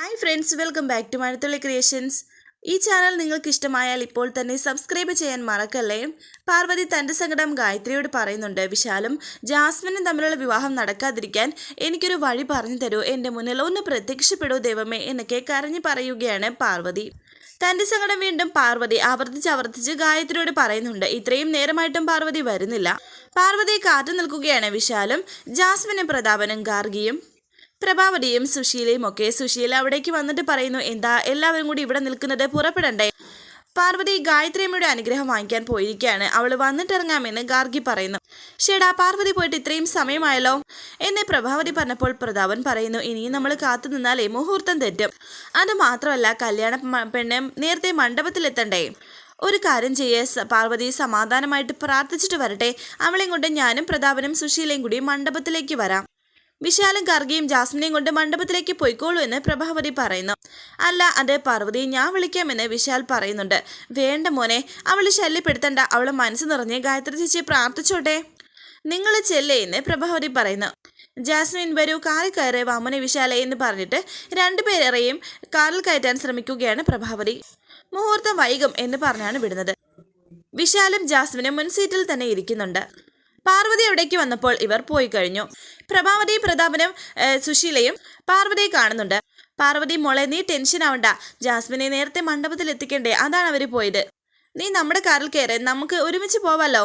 Hi friends welcome back to Mazhathulli creations ഈ channel നിങ്ങൾക്ക് ഇഷ്ടമായാൽ ഇപ്പോൾ തന്നെ സബ്സ്ക്രൈബ് ചെയ്യാൻ മറക്കല്ലേ? പാർവതി തന്റെ സങ്കടം ഗായത്രിയോട് പറയുന്നുണ്ട്. വിശാലും ജാസ്മിനും തമ്മിലുള്ള വിവാഹം നടക്കാതിരിക്കാൻ എനിക്കൊരു വഴി പറഞ്ഞു തരൂ. എന്റെ മുന്നിൽ ഒന്ന് പ്രത്യക്ഷപ്പെടൂ ദൈവമേ എന്നൊക്കെ കരഞ്ഞു പറയുകയാണ് പാർവതി. തന്റെ സങ്കടം വീണ്ടും പാർവതി ആവർത്തിച്ച് ആവർത്തിച്ച് ഗായത്രിയോട് പറയുന്നുണ്ട്. ഇത്രയും നേരമായിട്ടും പാർവതി വരുന്നില്ല. പാർവതി കാത്തു നിൽക്കുകയാണ് വിശാലും ജാസ്മിനും പ്രതാപനും ഗാർഗിയും. പ്രഭാവതിയും സുശീലയും ഒക്കെ സുശീല അവിടേക്ക് വന്നിട്ട് പറയുന്നു എന്താ എല്ലാവരും കൂടി ഇവിടെ നിൽക്കുന്നത് പുറപ്പെടണ്ടേ? പാർവതി ഗായത്രിയമ്മയുടെ അനുഗ്രഹം വാങ്ങിക്കാൻ പോയിരിക്കുകയാണ്. അവൾ വന്നിട്ടിറങ്ങാമെന്ന് ഗാർഗി പറയുന്നു. ഷേടാ പാർവതി പോയിട്ട് ഇത്രയും സമയമായല്ലോ? എന്നെ പ്രഭാവതി പറഞ്ഞപ്പോൾ പ്രതാപൻ പറയുന്നു ഇനിയും നമ്മൾ കാത്തു നിന്നാലേ മുഹൂർത്തം തെറ്റും. അത് മാത്രമല്ല കല്യാണ പെണ്ണ് നേരത്തെ മണ്ഡപത്തിലെത്തണ്ടേ? ഒരു കാര്യം ചെയ്യേ പാർവതി സമാധാനമായിട്ട് പ്രാർത്ഥിച്ചിട്ട് വരട്ടെ. അവളെയും കൊണ്ട് ഞാനും പ്രതാപനും സുശീലയും കൂടി മണ്ഡപത്തിലേക്ക് വരാം. വിശാലും ഗർഗയും ജാസ്മിനെയും കൊണ്ട് മണ്ഡപത്തിലേക്ക് പോയിക്കോളൂ എന്ന് പ്രഭാവതി പറയുന്നു. അല്ല അതെ പാർവതി ഞാൻ വിളിക്കാമെന്ന് വിശാൽ പറയുന്നുണ്ട്. വേണ്ട മോനെ അവൾ ശല്യപ്പെടുത്തണ്ട. അവളെ മനസ്സ് നിറഞ്ഞ് ഗായത്രി ചേച്ചി പ്രാർത്ഥിച്ചോട്ടെ. നിങ്ങൾ ചെല്ലേ എന്ന് പ്രഭാവതി പറയുന്നു. ജാസ്മിൻ വരൂ കാറിൽ കയറി വാമനെ വിശാലെ എന്ന് പറഞ്ഞിട്ട് രണ്ടുപേരെയും കാറിൽ കയറ്റാൻ ശ്രമിക്കുകയാണ് പ്രഭാവതി. മുഹൂർത്തം വൈകും എന്ന് പറഞ്ഞാണ് വിടുന്നത്. വിശാലും ജാസ്മിനും മുൻസീറ്റിൽ തന്നെ ഇരിക്കുന്നുണ്ട്. പാർവതി അവിടേക്ക് വന്നപ്പോൾ ഇവർ പോയി കഴിഞ്ഞു. പ്രഭാവതി പ്രതാപനും സുശീലയും പാർവതിയെ കാണുന്നുണ്ട്. പാർവതി മോളെ നീ ടെൻഷൻ ആവണ്ട. ജാസ്മിനെ നേരത്തെ മണ്ഡപത്തിൽ എത്തിക്കണ്ടേ അതാണ് അവർ പോയത്. നീ നമ്മുടെ കാറിൽ കയറി നമുക്ക് ഒരുമിച്ച് പോവാലോ?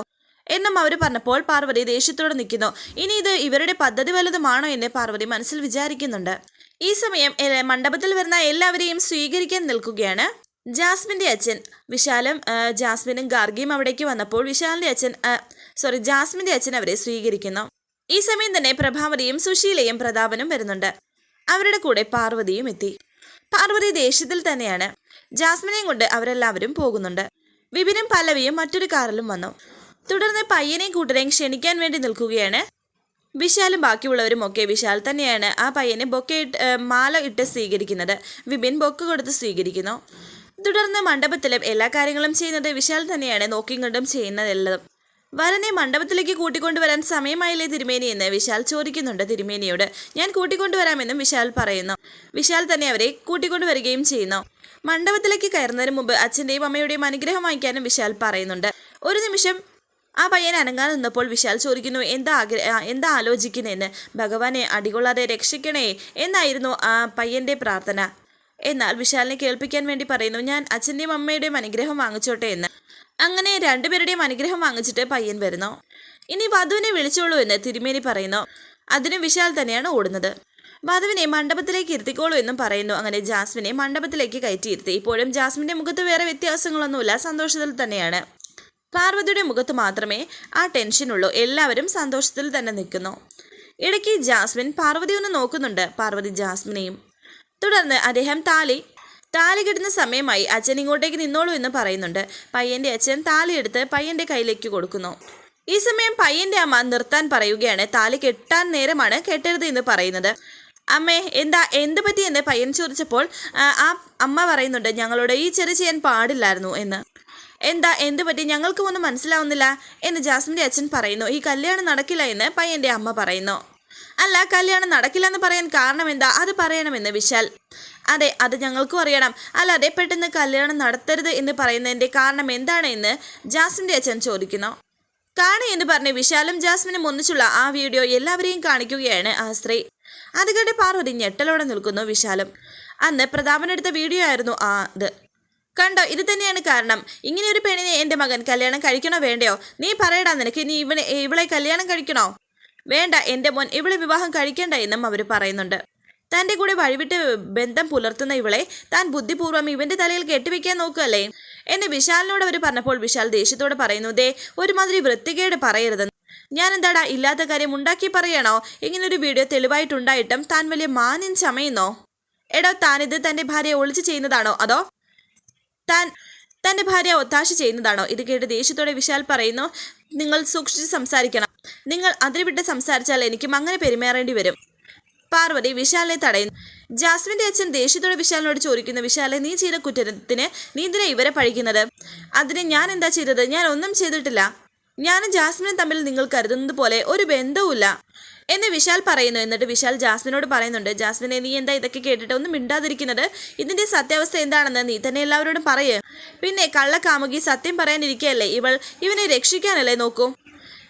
എന്നും അവർ പറഞ്ഞപ്പോൾ പാർവതി ദേഷ്യത്തോടെ നിൽക്കുന്നു. ഇനി ഇത് ഇവരുടെ പദ്ധതി വല്ലതുമാണോ എന്ന് പാർവതി മനസ്സിൽ വിചാരിക്കുന്നുണ്ട്. ഈ സമയം മണ്ഡപത്തിൽ വരുന്ന എല്ലാവരെയും സ്വീകരിക്കാൻ നിൽക്കുകയാണ് ജാസ്മിന്റെ അച്ഛൻ. വിശാലും ജാസ്മിനും ഗാർഗിയും അവിടേക്ക് വന്നപ്പോൾ വിശാലിന്റെ അച്ഛൻ സോറി ജാസ്മിന്റെ അച്ഛൻ അവരെ സ്വീകരിക്കുന്നു. ഈ സമയം തന്നെ പ്രഭാവതിയും സുശീലയും പ്രതാപനും വരുന്നുണ്ട്. അവരുടെ കൂടെ പാർവതിയും എത്തി. പാർവതി ദേഷ്യത്തിൽ തന്നെയാണ്. ജാസ്മിനെയും കൊണ്ട് അവരെല്ലാവരും പോകുന്നുണ്ട്. വിപിനും പല്ലവിയും മറ്റൊരു കാറിലും വന്നു. തുടർന്ന് പയ്യനെയും കൂട്ടരെയും ക്ഷണിക്കാൻ വേണ്ടി നിൽക്കുകയാണ് വിശാലും. ബാക്കിയുള്ളവരും ഒക്കെ വിശാൽ തന്നെയാണ് ആ പയ്യനെ ബൊക്കെ ഇട്ട് മാല ഇട്ട് സ്വീകരിക്കുന്നത്. വിപിൻ ബൊക്ക് കൊടുത്ത് സ്വീകരിക്കുന്നു. തുടർന്ന് മണ്ഡപത്തിലും എല്ലാ കാര്യങ്ങളും ചെയ്യുന്നത് വിശാൽ തന്നെയാണ് നോക്കിയും കണ്ടും ചെയ്യുന്നതെല്ലാം. വരനെ മണ്ഡപത്തിലേക്ക് കൂട്ടിക്കൊണ്ടുവരാൻ സമയമായില്ലേ തിരുമേനി എന്ന് വിശാൽ ചോദിക്കുന്നുണ്ട് തിരുമേനിയോട്. ഞാൻ കൂട്ടിക്കൊണ്ടുവരാമെന്നും വിശാൽ പറയുന്നു. വിശാൽ തന്നെ അവരെ കൂട്ടിക്കൊണ്ടുവരികയും ചെയ്യുന്നു. മണ്ഡപത്തിലേക്ക് കയറുന്നതിന് മുമ്പ് അച്ഛന്റെയും അമ്മയുടെയും അനുഗ്രഹം വാങ്ങിക്കാനും വിശാൽ പറയുന്നുണ്ട്. ഒരു നിമിഷം ആ പയ്യൻ അനങ്ങാൻ നിന്നപ്പോൾ വിശാൽ ചോദിക്കുന്നു എന്താ ആഗ്രഹ എന്താ ആലോചിക്കുന്നതെന്ന്? ഭഗവാനെ അടികൊള്ളാതെ രക്ഷിക്കണേ എന്നായിരുന്നു ആ പയ്യന്റെ പ്രാർത്ഥന. എന്നാൽ വിശാലിനെ കേൾപ്പിക്കാൻ വേണ്ടി പറയുന്നു ഞാൻ അച്ഛന്റെയും അമ്മയുടെയും അനുഗ്രഹം വാങ്ങിച്ചോട്ടെ എന്ന്. അങ്ങനെ രണ്ടുപേരുടെയും അനുഗ്രഹം വാങ്ങിച്ചിട്ട് പയ്യൻ വരുന്നു. ഇനി വധുവിനെ വിളിച്ചോളൂ എന്ന് തിരുമേനി പറയുന്നു. അതിനും വിശാൽ തന്നെയാണ് ഓടുന്നത്. വധുവിനെ മണ്ഡപത്തിലേക്ക് ഇരുത്തിക്കോളൂ എന്നും പറയുന്നു. അങ്ങനെ ജാസ്മിനെ മണ്ഡപത്തിലേക്ക് കയറ്റിയിരുത്തി. ഇപ്പോഴും ജാസ്മിന്റെ മുഖത്ത് വേറെ വ്യത്യാസങ്ങളൊന്നുമില്ല. സന്തോഷത്തിൽ തന്നെയാണ്. പാർവതിയുടെ മുഖത്ത് മാത്രമേ ആ ടെൻഷനുള്ളൂ. എല്ലാവരും സന്തോഷത്തിൽ തന്നെ നിൽക്കുന്നു. ഇടയ്ക്ക് ജാസ്മിൻ പാർവതി ഒന്ന് നോക്കുന്നുണ്ട്. പാർവതി ജാസ്മിനെയും തുടർന്ന് അദ്ദേഹം താലി താലി കിട്ടുന്ന സമയമായി അച്ഛൻ ഇങ്ങോട്ടേക്ക് നിന്നോളൂ എന്ന് പറയുന്നുണ്ട്. പയ്യന്റെ അച്ഛൻ താലി എടുത്ത് പയ്യന്റെ കയ്യിലേക്ക് കൊടുക്കുന്നു. ഈ സമയം പയ്യന്റെ അമ്മ നിർത്താൻ പറയുകയാണ് താലി കെട്ടാൻ നേരമാണ് കെട്ടരുത് എന്ന് പറയുന്നത്. അമ്മേ എന്താ എന്ത് പറ്റിയെന്ന് പയ്യൻ ചോദിച്ചപ്പോൾ ആ, അമ്മ പറയുന്നുണ്ട് ഞങ്ങളോട് ഈ ചെറി ചെയ്യാൻ പാടില്ലായിരുന്നു എന്ന്. എന്താ എന്ത് പറ്റി? ഞങ്ങൾക്കും ഒന്നും മനസ്സിലാവുന്നില്ല എന്ന് ജാസ്മിന്റെ അച്ഛൻ പറയുന്നു. ഈ കല്യാണം നടക്കില്ല എന്ന് പയ്യന്റെ അമ്മ പറയുന്നു. അല്ല കല്യാണം നടക്കില്ലെന്ന് പറയാൻ കാരണം എന്താ? അത് പറയണമെന്ന് വിശാൽ. അതെ അത് ഞങ്ങൾക്കും അറിയണം. അല്ലാതെ പെട്ടെന്ന് കല്യാണം നടത്തരുത് എന്ന് പറയുന്നതിന്റെ കാരണം എന്താണ് എന്ന് ജാസിന്റെ അച്ഛൻ ചോദിക്കുന്നു. കാണി എന്ന് പറഞ്ഞ് വിശാലും ജാസ്മിനും ഒന്നിച്ചുള്ള ആ വീഡിയോ എല്ലാവരെയും കാണിക്കുകയാണ് ആ സ്ത്രീ. അത് കണ്ട് പാർവതി ഞെട്ടലോടെ നിൽക്കുന്നു വിശാലും. അന്ന് പ്രതാപനെടുത്ത വീഡിയോ ആയിരുന്നു ആ ഇത് കണ്ടോ ഇത് തന്നെയാണ് കാരണം. ഇങ്ങനെ ഒരു പെണ്ണിനെ എന്റെ മകൻ കല്യാണം കഴിക്കണോ വേണ്ടയോ? നീ പറയടാ നിനക്ക് നീ ഇവനെ ഇവളെ കല്യാണം കഴിക്കണോ? വേണ്ട എന്റെ മോൻ ഇവളെ വിവാഹം കഴിക്കേണ്ട എന്നും അവർ പറയുന്നുണ്ട്. തന്റെ കൂടെ വഴിവിട്ട് ബന്ധം പുലർത്തുന്ന ഇവളെ താൻ ബുദ്ധിപൂർവം ഇവന്റെ തലയിൽ കെട്ടിവെക്കാൻ നോക്കുകയല്ലേ? എന്നെ വിശാലിനോട് അവർ പറഞ്ഞപ്പോൾ വിശാൽ ദേഷ്യത്തോട് പറയുന്നു ദേ ഒരുമാതിരി വൃത്തികേട് പറയരുത് ഞാൻ എന്താടാ ഇല്ലാത്ത കാര്യം ഉണ്ടാക്കി പറയണോ? ഇങ്ങനൊരു വീഡിയോ തെളിവായിട്ടുണ്ടായിട്ടും താൻ വലിയ മാന്യം ചമയുന്നോ? എടോ താനിത് തന്റെ ഭാര്യയെ ഒളിച്ചു ചെയ്യുന്നതാണോ? അതോ താൻ തന്റെ ഭാര്യ ഒത്താശ ചെയ്യുന്നതാണോ? ഇത് കേട്ട് ദേഷ്യത്തോടെ വിശാൽ പറയുന്നു നിങ്ങൾ സൂക്ഷിച്ച് സംസാരിക്കണം. നിങ്ങൾ അതിരുവിട്ട് സംസാരിച്ചാൽ എനിക്കും അങ്ങനെ പെരുമാറേണ്ടി വരും. പാർവതി വിശാലിനെ തടയുന്നു. ജാസ്മിന്റെ അച്ഛൻ ദേഷ്യത്തോടെ വിശാലിനോട് ചോദിക്കുന്ന വിശാലെ നീ ചെയ്ത കുറ്റത്തിന് നീ ഇവരെ പഴിക്കുന്നത്? അതിന് ഞാൻ എന്താ ചെയ്തത്? ഞാൻ ഒന്നും ചെയ്തിട്ടില്ല. ഞാനും ജാസ്മിനും തമ്മിൽ നിങ്ങൾ കരുതുന്നത് പോലെ ഒരു ബന്ധവുമില്ല എന്ന് വിശാൽ പറയുന്നു. എന്നിട്ട് വിശാൽ ജാസ്മിനോട് പറയുന്നുണ്ട് ജാസ്മിനെ നീ എന്താ ഇതൊക്കെ കേട്ടിട്ട് ഒന്നും മിണ്ടാതിരിക്കുന്നത്? ഇതിന്റെ സത്യാവസ്ഥ എന്താണെന്ന് നീ തന്നെ എല്ലാവരോടും പറയേ. പിന്നെ കള്ളക്കാമുകി സത്യം പറയാനിരിക്കുകയല്ലേ ഇവൾ ഇവനെ രക്ഷിക്കാനല്ലേ നോക്കൂ?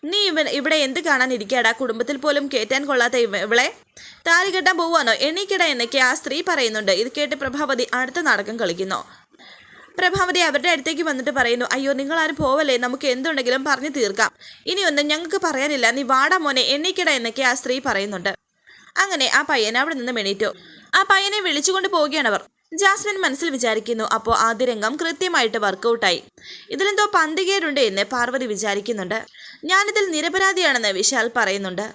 നീ ഇവൻ ഇവിടെ എന്ത് കാണാനിരിക്കാടാ കുടുംബത്തിൽ പോലും കയറ്റാൻ കൊള്ളാത്ത ഇവ- ഇവളെ? താലി കെട്ടാൻ പോവാനോ എണീക്കട എന്നൊക്കെ ആ സ്ത്രീ പറയുന്നുണ്ട്. ഇത് കേട്ട് പ്രഭാവതി അടുത്ത നാടകം കളിക്കുന്നു. പ്രഭാവതി അവരുടെ അടുത്തേക്ക് വന്നിട്ട് പറയുന്നു അയ്യോ നിങ്ങൾ ആരും പോവല്ലേ? നമുക്ക് എന്തുണ്ടെങ്കിലും പറഞ്ഞു തീർക്കാം. ഇനിയൊന്നും ഞങ്ങൾക്ക് പറയാനില്ല. നീ വാടാ മോനെ എണ്ണീക്കട എന്നൊക്കെ ആ സ്ത്രീ പറയുന്നുണ്ട്. അങ്ങനെ ആ പയ്യനെ അവിടെ നിന്ന് മെണീറ്റു ആ പയ്യനെ വിളിച്ചുകൊണ്ട് പോവുകയാണ് അവർ. ജാസ്മിൻ മനസ്സിൽ വിചാരിക്കുന്നു അപ്പോൾ ആദ്യ രംഗം കൃത്യമായിട്ട് വർക്കൗട്ടായി. ഇതിലെന്തോ പന്തികേടുണ്ട് എന്ന് പാർവതി വിചാരിക്കുന്നുണ്ട്. ഞാനിതിൽ നിരപരാധിയാണെന്ന് വിശാൽ പറയുന്നുണ്ട്.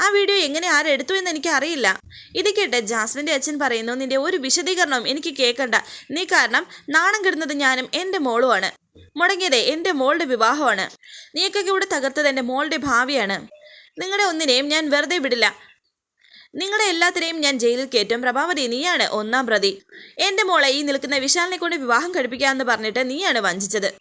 ആ വീഡിയോ എങ്ങനെ ആരെടുത്തു എന്ന് എനിക്ക് അറിയില്ല ഇത് കേട്ട് ജാസ്മിന്റെ അച്ഛൻ പറയുന്നു നിന്റെ ഒരു വിശദീകരണവും എനിക്ക് കേൾക്കണ്ട. നീ കാരണം നാണം കെടുന്നത് ഞാനും എന്റെ മോളുമാണ്. മുടങ്ങിയതേ എന്റെ മോളുടെ വിവാഹമാണ്. നീയൊക്കെ ഇവിടെ തകർത്തത് എന്റെ മോളുടെ ഭാവിയാണ്. നിങ്ങളുടെ ഒന്നിനെയും ഞാൻ വെറുതെ വിടില്ല. നിങ്ങളുടെ എല്ലാത്തിനെയും ഞാൻ ജയിലിൽ കയറ്റും. പ്രഭാവതി നീയാണ് ഒന്നാം പ്രതി. എന്റെ മോളെ ഈ നിൽക്കുന്ന വിശാലിനെ കൊണ്ട് വിവാഹം കഴിപ്പിക്കാമെന്ന് പറഞ്ഞിട്ട് നീയാണ് വഞ്ചിച്ചത്.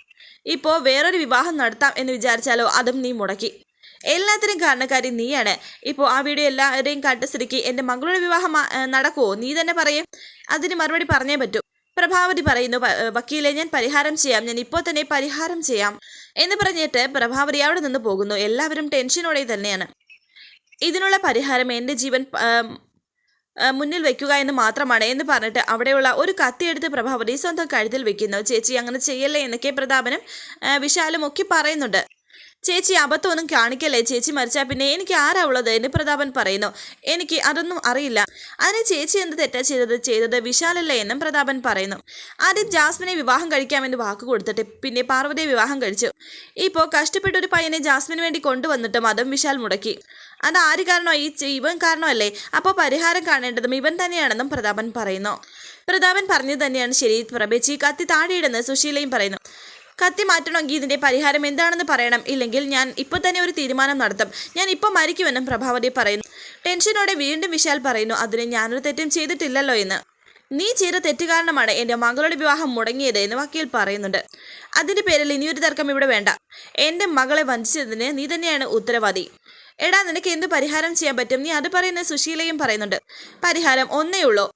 ഇപ്പോൾ വേറൊരു വിവാഹം നടത്താം എന്ന് വിചാരിച്ചാലോ അതും നീ മുടക്കി. എല്ലാത്തിനും കാരണക്കാരി നീയാണ്. ഇപ്പോൾ ആ വീഡിയോ എല്ലാവരെയും കണ്ട എന്റെ മകളുടെ വിവാഹം നടക്കുമോ നീ തന്നെ പറയേ. അതിന് മറുപടി പറഞ്ഞേ പറ്റൂ. പ്രഭാവതി പറയുന്നു "പ- വക്കീലെ ഞാൻ പരിഹാരം ചെയ്യാം. ഞാൻ ഇപ്പോൾ തന്നെ പരിഹാരം ചെയ്യാം. എന്ന് പറഞ്ഞിട്ട് പ്രഭാവതി അവിടെ നിന്ന് പോകുന്നു. എല്ലാവരും ടെൻഷനോടെ തന്നെയാണ്. ഇതിനുള്ള പരിഹാരം എന്റെ ജീവൻ മുന്നിൽ വെക്കുക എന്ന് മാത്രമാണ് എന്ന് പറഞ്ഞിട്ട് അവിടെയുള്ള ഒരു കത്തിയെടുത്ത് പ്രഭാവതി സ്വന്തം കഴുത്തിൽ വെക്കുന്നു. ചേച്ചി അങ്ങനെ ചെയ്യല്ലേ? എന്നൊക്കെ പ്രതാപനും വിശാലും ഒക്കെ പറയുന്നുണ്ട്. ചേച്ചി അബദ്ധമൊന്നും കാണിക്കല്ലേ? ചേച്ചി മരിച്ചാൽ പിന്നെ എനിക്ക് ആരാ ഉള്ളത്? എന്ന് പ്രതാപൻ പറയുന്നു. എനിക്ക് അതൊന്നും അറിയില്ല. അതിന് ചേച്ചി എന്ത് തെറ്റാ ചെയ്തത്? ചെയ്തത് വിശാലല്ലേ? എന്നും പ്രതാപൻ പറയുന്നു. ആദ്യം ജാസ്മിനെ വിവാഹം കഴിക്കാമെന്ന് വാക്ക് കൊടുത്തിട്ട് പിന്നെ പാർവതിയെ വിവാഹം കഴിച്ചു. ഇപ്പോൾ കഷ്ടപ്പെട്ട ഒരു പയ്യനെ ജാസ്മിന് വേണ്ടി കൊണ്ടുവന്നിട്ടും അതും വിശാൽ മുടക്കി. അത് ആര് കാരണോ ഈ ഇവൻ കാരണമല്ലേ? അപ്പോൾ പരിഹാരം കാണേണ്ടതും ഇവൻ തന്നെയാണെന്നും പ്രതാപൻ പറയുന്നു. പ്രതാപൻ പറഞ്ഞു തന്നെയാണ് ശരി. പ്രഭേച്ചി കത്തി താഴെയിടുന്ന് സുശീലയും പറയുന്നു. കത്തി മാറ്റണമെങ്കിൽ ഇതിന്റെ പരിഹാരം എന്താണെന്ന് പറയണം. ഇല്ലെങ്കിൽ ഞാൻ ഇപ്പോൾ തന്നെ ഒരു തീരുമാനം നടത്തും. ഞാൻ ഇപ്പോൾ മരിക്കുമെന്നും പ്രഭാവതി പറയുന്നു. ടെൻഷനോടെ വീണ്ടും വിശാൽ പറയുന്നു അതിന് ഞാനൊരു തെറ്റും ചെയ്തിട്ടില്ലല്ലോ എന്ന്. നീ ചെയ്ത തെറ്റ് കാരണമാണ് എന്റെ മകളുടെ വിവാഹം മുടങ്ങിയത് എന്ന് വക്കീൽ പറയുന്നുണ്ട്. അതിന്റെ പേരിൽ ഇനിയൊരു തർക്കം ഇവിടെ വേണ്ട. എന്റെ മകളെ വഞ്ചിച്ചതിന് നീ തന്നെയാണ് ഉത്തരവാദി. എടാ നിനക്ക് എന്ത് പരിഹാരം ചെയ്യാൻ പറ്റും? നീ അത് പറയുന്ന സുശീലയും പറയുന്നുണ്ട്. പരിഹാരം ഒന്നേ ഉള്ളൂ.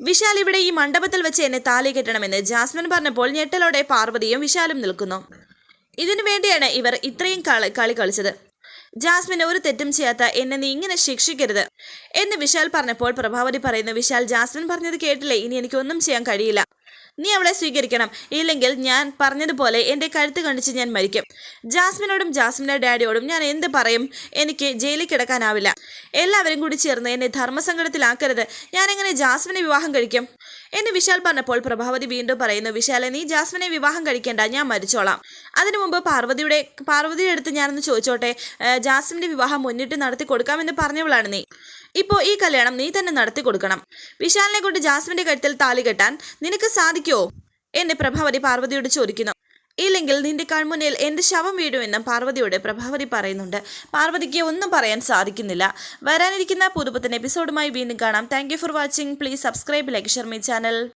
വിശാൽ ഇവിടെ ഈ മണ്ഡപത്തിൽ വെച്ച് എന്നെ താലി കെട്ടണമെന്ന് ജാസ്മിൻ പറഞ്ഞപ്പോൾ ഞെട്ടലോടെ പാർവതിയും വിശാലും നിൽക്കുന്നു. ഇതിനു വേണ്ടിയാണ് ഇവർ ഇത്രയും കളി കളി കളിച്ചത്. ജാസ്മിൻ ഒരു തെറ്റും ചെയ്യാത്ത എന്നെ നീ ഇങ്ങനെ ശിക്ഷിക്കരുത് എന്ന് വിശാൽ പറഞ്ഞപ്പോൾ പ്രഭാവതി പറയുന്നു വിശാൽ ജാസ്മിൻ പറഞ്ഞത് കേട്ടില്ലേ? ഇനി എനിക്കൊന്നും ചെയ്യാൻ കഴിയില്ല. നീ അവളെ സ്വീകരിക്കണം. ഇല്ലെങ്കിൽ ഞാൻ പറഞ്ഞതുപോലെ എന്റെ കഴുത്ത് കണ്ടിച്ച് ഞാൻ മരിക്കും. ജാസ്മിനോടും ജാസ്മിന്റെ ഡാഡിയോടും ഞാൻ എന്ത് പറയും? എനിക്ക് ജയിലിൽ കിടക്കാനാവില്ല. എല്ലാവരും കൂടി ചേർന്ന് എന്നെ ധർമ്മസങ്കടത്തിലാക്കരുത്. ഞാൻ എങ്ങനെ ജാസ്മിനെ വിവാഹം കഴിക്കും? എന്ന് വിശാൽ പറഞ്ഞപ്പോൾ പ്രഭാവതി വീണ്ടും പറയുന്നു വിശാലെ നീ ജാസ്മിനെ വിവാഹം കഴിക്കേണ്ട. ഞാൻ മരിച്ചോളാം. അതിനു മുമ്പ് പാർവതിയുടെ പാർവതിയുടെ അടുത്ത് ഞാനൊന്ന് ചോദിച്ചോട്ടെ? ജാസ്മിന്റെ വിവാഹം മുന്നിട്ട് നടത്തി കൊടുക്കാമെന്ന് പറഞ്ഞവളാണ് നീ. ഇപ്പോൾ ഈ കല്യാണം നീ തന്നെ നടത്തി കൊടുക്കണം. വിശാലിനെ കൊണ്ട് ജാസ്മിന്റെ കഴുത്തിൽ താലി കെട്ടാൻ നിനക്ക് സാധിക്കുമോ എന്നെ പ്രഭാവതി പാർവതിയോട് ചോദിക്കുന്നു. ഇല്ലെങ്കിൽ നിന്റെ കൺമുന്നിൽ എന്റെ ശവം വീഴുമെന്നും പാർവതിയോട് പ്രഭാവതി പറയുന്നുണ്ട്. പാർവതിക്ക് ഒന്നും പറയാൻ സാധിക്കുന്നില്ല. വരാനിരിക്കുന്ന പുതുപുത്തൻ എപ്പിസോഡുമായി വീണ്ടും കാണാം. Thank for watching please subscribe like Sharmi channel